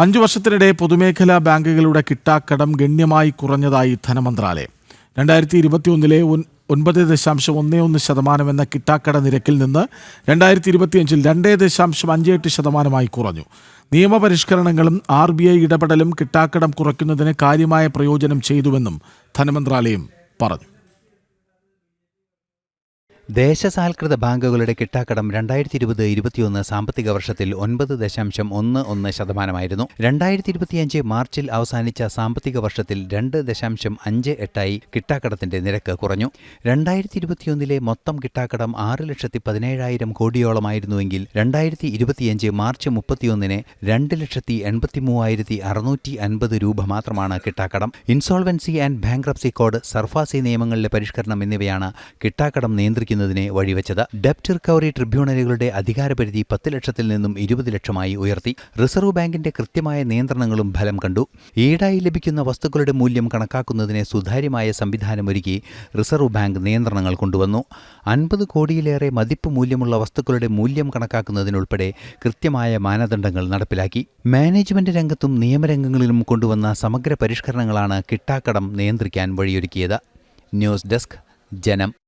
അഞ്ചു വർഷത്തിനിടെ പൊതുമേഖലാ ബാങ്കുകളുടെ കിട്ടാക്കടം ഗണ്യമായി കുറഞ്ഞതായി ധനമന്ത്രാലയം. രണ്ടായിരത്തി ഇരുപത്തിയൊന്നിലെ ഒൻപത് ദശാംശം ഒന്ന് ഒന്ന് ശതമാനം എന്ന കിട്ടാക്കട നിരക്കിൽ നിന്ന് രണ്ടായിരത്തി ഇരുപത്തിയഞ്ചിൽ രണ്ട് ദശാംശം അഞ്ച് എട്ട് ശതമാനമായി കുറഞ്ഞു. നിയമപരിഷ്കരണങ്ങളും ആർ ബി ഐ ഇടപെടലും കിട്ടാക്കടം കുറയ്ക്കുന്നതിന് കാര്യമായ പ്രയോജനം ചെയ്തുവെന്നും ധനമന്ത്രാലയം പറഞ്ഞു. ദേശസാൽകൃത ബാങ്കുകളുടെ കിട്ടാക്കടം രണ്ടായിരത്തി ഇരുപത് ഇരുപത്തിയൊന്ന് സാമ്പത്തിക വർഷത്തിൽ ഒൻപത് ദശാംശം ഒന്ന് ഒന്ന് ശതമാനമായിരുന്നു. രണ്ടായിരത്തി ഇരുപത്തിയഞ്ച് മാർച്ചിൽ അവസാനിച്ച സാമ്പത്തിക വർഷത്തിൽ രണ്ട് ദശാംശം അഞ്ച് എട്ടായി കിട്ടാക്കടത്തിന്റെ നിരക്ക് കുറഞ്ഞു. രണ്ടായിരത്തി ഇരുപത്തിയൊന്നിലെ മൊത്തം കിട്ടാക്കടം ആറ് ലക്ഷത്തി പതിനേഴായിരം കോടിയോളമായിരുന്നുവെങ്കിൽ രണ്ടായിരത്തി ഇരുപത്തിയഞ്ച് മാർച്ച് മുപ്പത്തിയൊന്നിന് രണ്ട് ലക്ഷത്തി എൺപത്തി മൂവായിരത്തി അറുന്നൂറ്റി അൻപത് രൂപ മാത്രമാണ് കിട്ടാക്കടം. Insolvency and bankruptcy code SARFAESI നിയമങ്ങളിലെ പരിഷ്കരണം എന്നിവയാണ് കിട്ടാക്കടം നിയന്ത്രിക്കുന്നതിനെ വഴിവെച്ചത്. ഡെപ്റ്റ് റിക്കവറി ട്രിബ്യൂണലുകളുടെ അധികാരപരിധി പത്ത് ലക്ഷത്തിൽ നിന്നും ഇരുപത് ലക്ഷമായി ഉയർത്തി. റിസർവ് ബാങ്കിന്റെ കൃത്യമായ നിയന്ത്രണങ്ങളും ഫലം കണ്ടു. ഈടായി ലഭിക്കുന്ന വസ്തുക്കളുടെ മൂല്യം കണക്കാക്കുന്നതിനെ സുതാര്യമായ സംവിധാനമൊരുക്കി റിസർവ് ബാങ്ക് നിയന്ത്രണങ്ങൾ കൊണ്ടുവന്നു. അൻപത് കോടിയിലേറെ മതിപ്പ് മൂല്യമുള്ള വസ്തുക്കളുടെ മൂല്യം കണക്കാക്കുന്നതിനുൾപ്പെടെ കൃത്യമായ മാനദണ്ഡങ്ങൾ നടപ്പിലാക്കി. മാനേജ്മെന്റ് രംഗത്തും നിയമരംഗങ്ങളിലും കൊണ്ടുവന്ന സമഗ്ര പരിഷ്കരണങ്ങളാണ് കിട്ടാക്കടം നിയന്ത്രിക്കാൻ വഴിയൊരുക്കിയത്. ന്യൂസ് ഡെസ്ക് ജനം.